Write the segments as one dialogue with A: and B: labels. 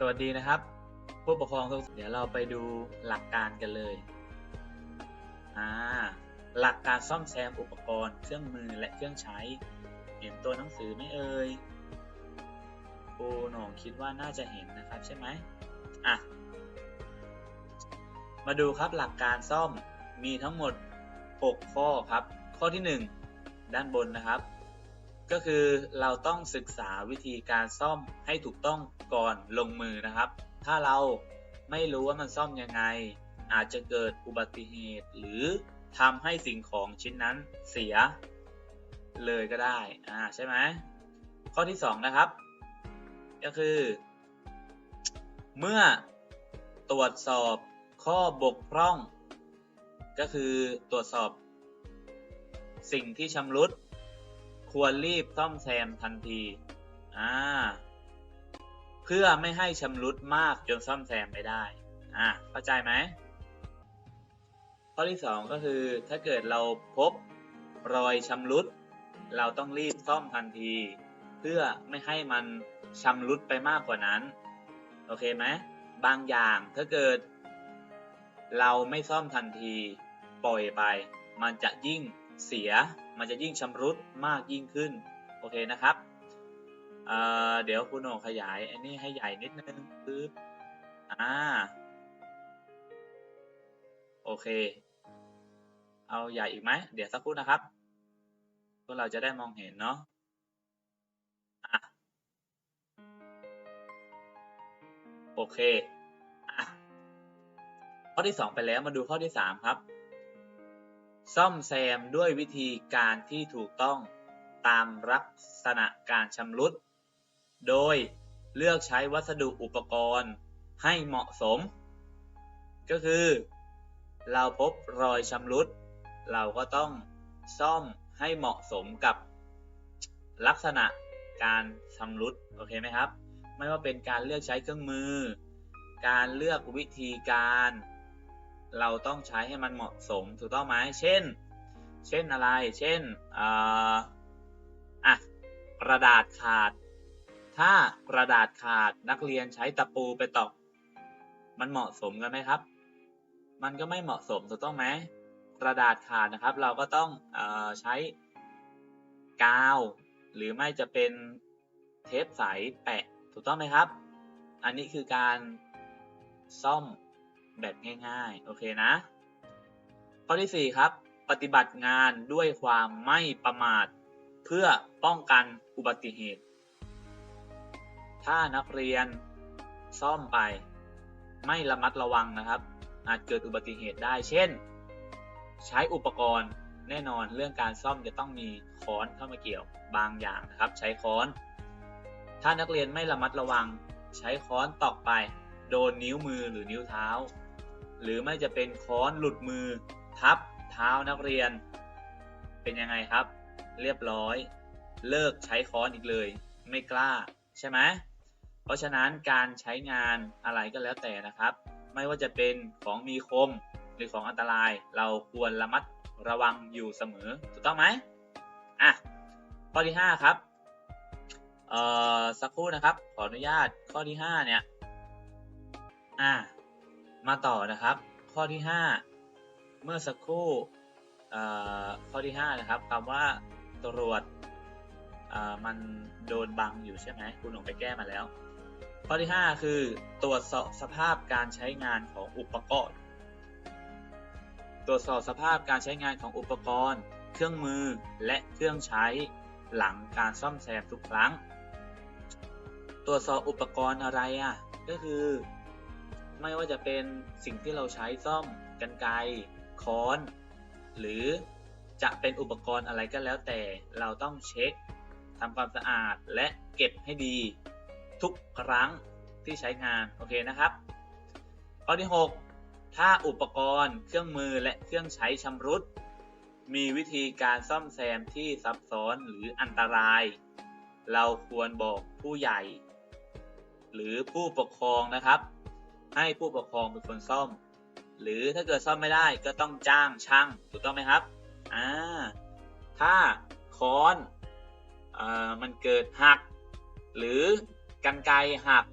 A: สวัสดีนะครับ ผู้ปกครองทุกเดี๋ยวเราไปดูหลักการกันเลยอ่าหลักการซ่อมแซมอุปกรณ์ เครื่องมือและเครื่องใช้ เห็นตัวหนังสือไหม่เอ่ยโอ้หนองคิดว่าน่าจะเห็นนะครับใช่ไหมอะมาดูครับหลักการซ่อมมีทั้งหมด 6 ข้อครับ ข้อที่ 1 ด้านบนนะครับ ก็คือเราต้องศึกษาวิธีการซ่อมให้ถูกต้องก่อนลงมือนะครับ ถ้าเราไม่รู้ว่ามันซ่อมยังไง อาจจะเกิดอุบัติเหตุ หรือทำให้สิ่งของชิ้นนั้นเสียเลยก็ได้อ่าใช่ไหมข้อที่ 2 นะครับ ก็คือ เมื่อตรวจสอบข้อบกพร่อง ก็คือตรวจสอบ สิ่งที่ชำรุด ควรรีบซ่อมแซมทันที อ่า เพื่อไม่ให้ชำรุดมากจนซ่อมแซมไม่ได้ อ่า เข้าใจไหม ข้อที่ 2 ก็คือถ้าเกิดเราพบรอยชำรุด เราต้องรีบซ่อมทันที เพื่อไม่ให้มันชำรุดไปมากกว่านั้น โอเคไหม บางอย่างถ้าเกิด เราไม่ซ่อมทันที ปล่อยไป มันจะยิ่งเสีย มันจะยิ่งชำรุดมากยิ่งขึ้น โอเคนะครับเเดี๋ยวคุณโหนขยายอันนี้ให้ใหญ่นิดนึงปึ๊บอ่าโอเค เอาใหญ่อีกไหม เดี๋ยวสักครู่นะครับ พวกเราจะได้มองเห็นเนาะโอเคอข้อที่ 2 ไปแล้วมาดูข้อที่ 3 ครับ ซ่อมแซมด้วยวิธีการที่ถูกต้องตามลักษณะการชำรุด โดยเลือกใช้วัสดุอุปกรณ์ให้เหมาะสม ก็คือ เราพบรอยชำรุด เราก็ต้องซ่อมให้เหมาะสมกับลักษณะการชำรุด โอเคไหมครับ ไม่ว่าเป็นการเลือกใช้เครื่องมือ การเลือกวิธีการ เราต้องใช้ให้มันเหมาะสมถูกต้องไหมเช่น เช่นอะไร เช่นอะกระดาษขาด ถ้ากระดาษขาดนักเรียนใช้ตะปูไปตอกมันเหมาะสมกันไหมครับ มันก็ไม่เหมาะสมถูกต้องไหมกระดาษขาดนะครับ เราก็ต้องอใช้กาว หรือไม่จะเป็นเทปใสแปะถูกต้องไหมครับ อันนี้คือการซ่อม แบบง่ายๆ โอเคนะ ข้อที่ 4 ครับ ปฏิบัติงานด้วยความไม่ประมาท เพื่อป้องกันอุบัติเหตุ ถ้านักเรียนซ่อมไป ไม่ระมัดระวังนะครับ อาจเกิดอุบัติเหตุได้ เช่น ใช้อุปกรณ์แน่นอนเรื่องการซ่อมจะต้องมีค้อนเข้ามาเกี่ยวบางอย่างนะครับ ใช้ค้อน ถ้านักเรียนไม่ระมัดระวัง ใช้ค้อนตอกไป โดนนิ้วมือหรือนิ้วเท้า หรือไม่จะเป็นค้อนหลุดมือ ทับเท้านักเรียน เป็นยังไงครับ เรียบร้อย เลิกใช้ค้อนอีกเลย ไม่กล้าใช่ไหมเพราะฉะนั้นการใช้งานอะไรก็แล้วแต่นะครับ ไม่ว่าจะเป็นของมีคมหรือของอันตราย เราควรระมัดระวังอยู่เสมอถูกต้องไหมอะข้อที่ 5 ครับเอ่อสักครู่นะครับ ขออนุญาตข้อที่ 5 เนี่ย อ่า มาต่อนะครับ ข้อที่ 5 เมื่อสักครู่ข้อที่ 5 นะครับคำว่าตรวจมันโดนบังอยู่ใช่ไหมคุณหลงไปแก้มาแล้ว ข้อที่ 5 คือตรวจสอบสภาพการใช้งานของอุปกรณ์ ตรวจสอบสภาพการใช้งานของอุปกรณ์ เครื่องมือและเครื่องใช้หลังการซ่อมแซมทุกครั้ง ตรวจสอบอุปกรณ์อะไรอะก็คือ ไม่ว่าจะเป็นสิ่งที่เราใช้ซ่อมกันไกค้อน หรือจะเป็นอุปกรณ์อะไรก็แล้วแต่เราต้องเช็คทำความสะอาดและเก็บให้ดี ทุกครั้งที่ใช้งานโอเคนะครับ ข้อที่ 6 ถ้าอุปกรณ์เครื่องมือและเครื่องใช้ชำรุด มีวิธีการซ่อมแซมที่ซับซ้อนหรืออันตราย เราควรบอกผู้ใหญ่ หรือผู้ปกครองนะครับ ให้ผู้ปกครองเป็นคนซ่อม หรือถ้าเกิดซ่อมไม่ได้ก็ต้องจ้างช่าง ถูกต้องไหมครับอ่าถ้าค้อนอมันเกิดหัก หรือกันไกหัก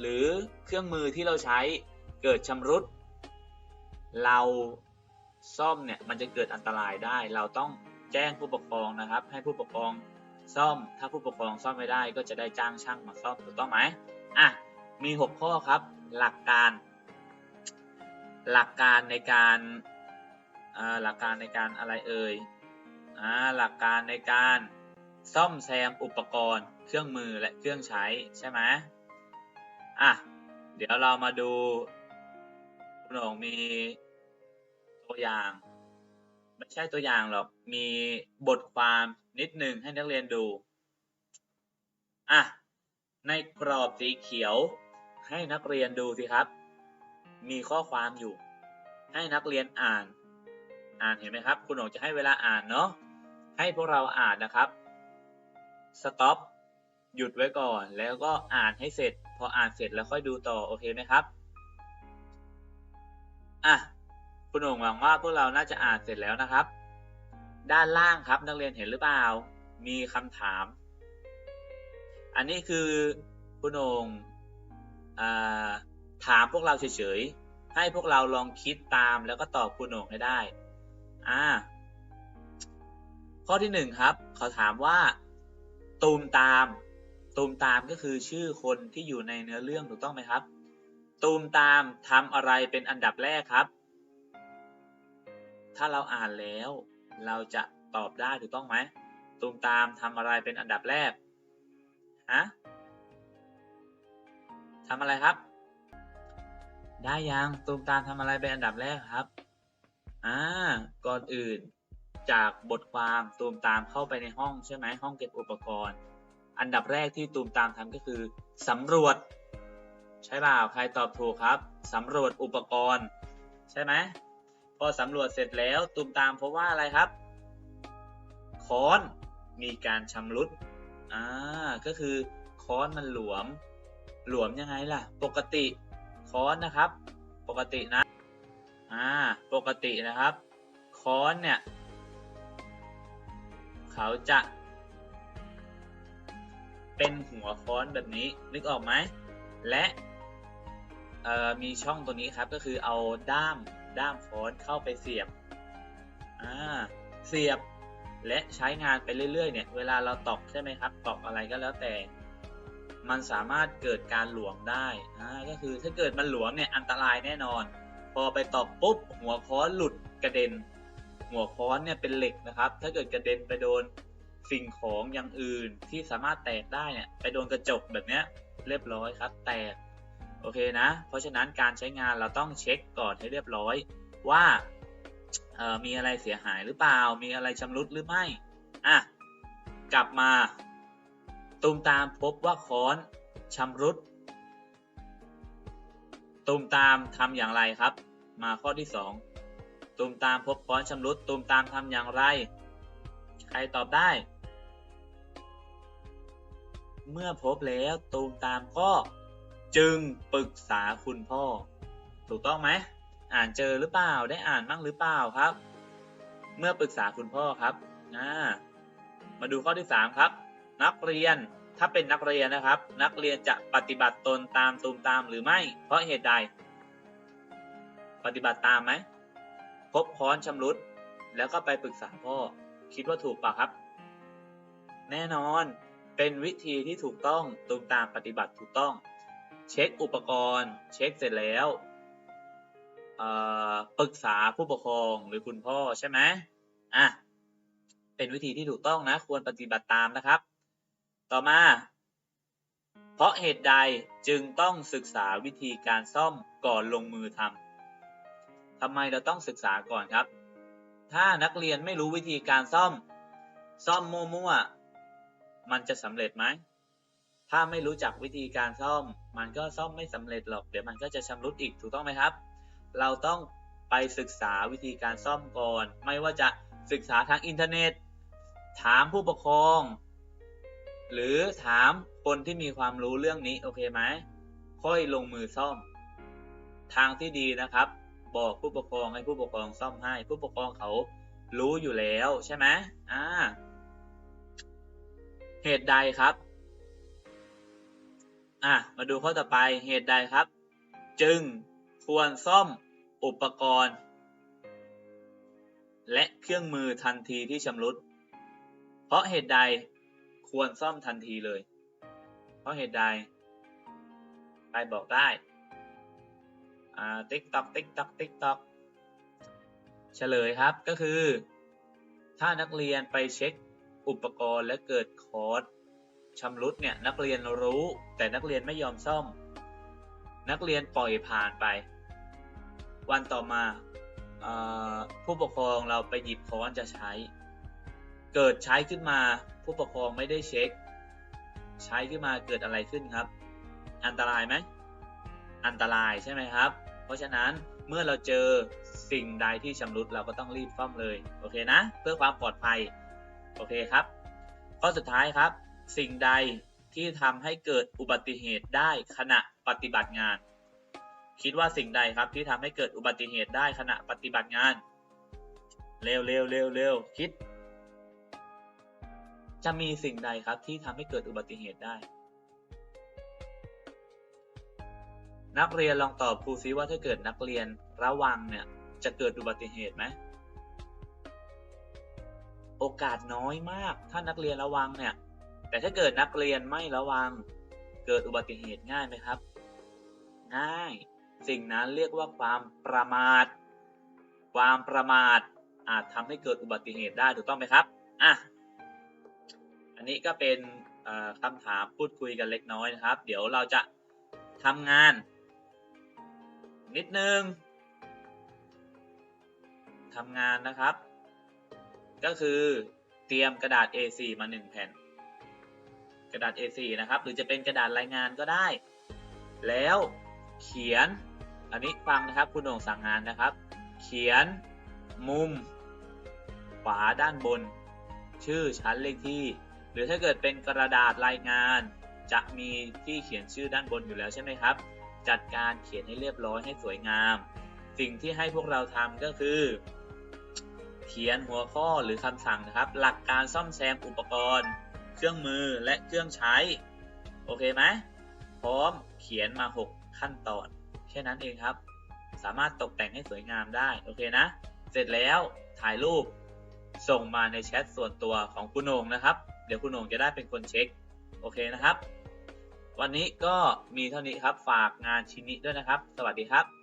A: หรือเครื่องมือที่เราใช้เกิดชำรุด เราซ่อมเนี่ยมันจะเกิดอันตรายได้ เราต้องแจ้งผู้ปกครองนะครับ ให้ผู้ปกครองซ่อม ถ้าผู้ปกครองซ่อมไม่ได้ก็จะได้จ้างช่างมาซ่อมถูกต้องไหมอะมี 6 ข้อครับ หลักการ หลักการในการหลักการในการอะไรเอ่ยอหลักการในการซ่อมแซมอุปกรณ์ เครื่องมือและเครื่องใช้ใช่ไหมอะเดี๋ยวเรามาดูคุณหงมีตัวอย่าง ไม่ใช่ตัวอย่างหรอกมีบทความนิดหนึ่งให้นักเรียนดูอะในกรอบสีเขียว ให้นักเรียนดูสิครับ มีข้อความอยู่ ให้นักเรียนอ่าน อ่านเห็นไหมครับ คุณหงจะให้เวลาอ่านเนาะ ให้พวกเราอ่านนะครับสต็อปหยุดไว้ก่อน แล้วก็อ่านให้เสร็จ พออ่านเสร็จแล้วค่อยดูต่อ โอเคไหมครับ อะ คุณหงหวังว่าพวกเราน่าจะอ่านเสร็จแล้วนะครับ ด้านล่างครับนักเรียนเห็นหรือเปล่า มีคำถาม อันนี้คือคุณโง ถามพวกเราเฉยๆ ให้พวกเราลองคิดตามแล้วก็ตอบคุณโงให้ได้ อ่า ข้อที่หนึ่งครับ เขาถามว่า ตูมตาม ตูมตามก็คือชื่อคนที่อยู่ในเนื้อเรื่องถูกต้องไหมครับ ตูมตามทำอะไรเป็นอันดับแรกครับ ถ้าเราอ่านแล้ว เราจะตอบได้ถูกต้องไหมตูมตามทำอะไรเป็นอันดับแรก ฮะ ทำอะไรครับ ได้ยังตูมตามทำอะไรเป็นอันดับแรกครับอ่าก่อนอื่นจากบทความตูมตามเข้าไปในห้องใช่ไหมห้องเก็บอุปกรณ์ อันดับแรกที่ตูมตามทำก็คือสำรวจ ใช่เปล่าใครตอบถูกครับสำรวจอุปกรณ์ ใช่ไหมพอสำรวจเสร็จแล้วตูมตามพบว่าอะไรครับค้อนมีการชำรุดอ่าก็คือค้อนมันหลวม หลวมยังไงล่ะ ปกติค้อนนะครับ ปกตินะอ่าปกตินะครับ ค้อนเนี่ย เขาจะเป็นหัวค้อนแบบนี้นึกออกไหมและมีช่องตัวนี้ครับก็คือเอาด้ามด้ามค้อนเข้าไปเสียบอ่าเสียบและใช้งานไปเรื่อยๆเนี่ยเวลาเราตอกใช่ไหมครับตอกอะไรก็แล้วแต่ มันสามารถเกิดการหลวมได้อ่าก็คือถ้าเกิดมันหลวมเนี่ยอันตรายแน่นอน พอไปตอกปุ๊บหัวค้อนหลุดกระเด็น หัวค้อนเนี่ยเป็นเหล็กนะครับ ถ้าเกิดกระเด็นไปโดนสิ่งของอย่างอื่นที่สามารถแตกได้เนี่ยไปโดนกระจกแบบเนี้ยเรียบร้อยครับ แตกโอเคนะ เพราะฉะนั้นการใช้งานเราต้องเช็คก่อนให้เรียบร้อยว่ามีอะไรเสียหายหรือเปล่า มีอะไรชำรุดหรือไม่ อะ กลับมา ตูมตามพบว่าค้อนชำรุดตูมตามทำอย่างไรครับ มาข้อที่สองตูมตามพบค้อนชำรุดตูมตามทำอย่างไร ใครตอบได้ เมื่อพบแล้วตูมตามก็จึงปรึกษาคุณพ่อ ถูกต้องไหม อ่านเจอหรือเปล่าได้อ่านบ้างหรือเปล่าครับ เมื่อปรึกษาคุณพ่อครับามาดูข้อที่ 3 ครับ นักเรียน ถ้าเป็นนักเรียนนะครับ นักเรียนจะปฏิบัติตนตามตูมตามหรือไม่ เพราะเหตุใด ปฏิบัติตามไหมพบค้อนชำรุด แล้วก็ไปปรึกษาพ่อ คิดว่าถูกปะครับ แน่นอนเป็นวิธีที่ถูกต้องตูมตามปฏิบัติถูกต้อง เช็คอุปกรณ์ เช็คเสร็จแล้วปรึกษาผู้ปกครองหรือคุณพ่อใช่ไหมอะเป็นวิธีที่ถูกต้องนะ ควรปฏิบัติตามนะครับ ต่อมา เพราะเหตุใดจึงต้องศึกษาวิธีการซ่อมก่อนลงมือทำทำไมเราต้องศึกษาก่อนครับ ถ้านักเรียนไม่รู้วิธีการซ่อม ซ่อมมั่วๆมันจะสำเร็จไหมถ้าไม่รู้จักวิธีการซ่อม มันก็ซ่อมไม่สำเร็จหรอก เดี๋ยวมันก็จะชำรุดอีกถูกต้องไหมครับ เราต้องไปศึกษาวิธีการซ่อมก่อน ไม่ว่าจะศึกษาทางอินเทอร์เน็ต ถามผู้ปกครอง หรือถามคนที่มีความรู้เรื่องนี้โอเคไหมค่อยลงมือซ่อม ทางที่ดีนะครับ บอกผู้ปกครองให้ผู้ปกครองซ่อมให้ ผู้ปกครองเขารู้อยู่แล้วใช่ไหมอ่า เหตุใดครับ อะมาดูข้อต่อไปเหตุใดครับ จึงควรซ่อมอุปกรณ์ และเครื่องมือทันทีที่ชำรุด เพราะเหตุใด ควรซ่อมทันทีเลย เพราะเหตุใดไปบอกได้ อ่า ติ๊กตอก ติ๊กตอก ติ๊กตอก เฉลยครับก็คือ ถ้านักเรียนไปเช็คอุปกรณ์และเกิดคอร์สชำรุดเนี่ยนักเรียนรู้แต่นักเรียนไม่ยอมซ่อม นักเรียนปล่อยผ่านไป วันต่อมาอผู้ปกครองเราไปหยิบค้อนจะใช้ เกิดใช้ขึ้นมา ผู้ปกครองไม่ได้เช็ค ใช้ขึ้นมาเกิดอะไรขึ้นครับ อันตรายไหมอันตรายใช่ไหมครับ เพราะฉะนั้นเมื่อเราเจอสิ่งใดที่ชำรุดเราก็ต้องรีบซ่อมเลยโอเคนะ เพื่อความปลอดภัยโอเคครับ ข้อสุดท้ายครับ สิ่งใดที่ทำให้เกิดอุบัติเหตุได้ขณะปฏิบัติงาน คิดว่าสิ่งใดครับที่ทำให้เกิดอุบัติเหตุได้ขณะปฏิบัติงาน เร็วเร็วเร็วเร็วคิด จะมีสิ่งใดครับที่ทำให้เกิดอุบัติเหตุได้ นักเรียนลองตอบครูซิว่าถ้าเกิดนักเรียนระวังเนี่ยจะเกิดอุบัติเหตุไหมโอกาสน้อยมากถ้านักเรียนระวังเนี่ย แต่ถ้าเกิดนักเรียนไม่ระวัง เกิดอุบัติเหตุง่ายไหมครับ ง่าย สิ่งนั้นเรียกว่าความประมาท ความประมาทอาจทำให้เกิดอุบัติเหตุได้ถูกต้องไหมครับ อะ อันนี้ก็เป็นคำถามพูดคุยกันเล็กน้อยนะครับ เดี๋ยวเราจะทำงาน นิดนึงทำงานนะครับ ก็คือเตรียมกระดาษ A4 มา 1 แผ่น กระดาษ A4 นะครับ หรือจะเป็นกระดาษรายงานก็ได้ แล้วเขียน อันนี้ฟังนะครับคุณโหน่งสั่งงานนะครับ เขียนมุม ขวาด้านบน ชื่อชั้นเลขที่ รือถ้าเกิดเป็นกระดาษรายงาน จะมีที่เขียนชื่อด้านบนอยู่แล้วใช่ไหมครับ จัดการเขียนให้เรียบร้อยให้สวยงาม สิ่งที่ให้พวกเราทำก็คือ เขียนหัวข้อหรือคำสั่งนะครับ หลักการซ่อมแซมอุปกรณ์ เครื่องมือและเครื่องใช้ โอเคไหมพร้อมเขียนมา 6 ขั้นตอน แค่นั้นเองครับ สามารถตกแต่งให้สวยงามได้ โอเคนะ เสร็จแล้วถ่ายรูปส่งมาในแชทส่วนตัวของคุณโหน่งนะครับ เดี๋ยวคุณโหน่งจะได้เป็นคนเช็ค โอเคนะครับ วันนี้ก็มีเท่านี้ครับ ฝากงานชิ้นนี้ด้วยนะครับ สวัสดีครับ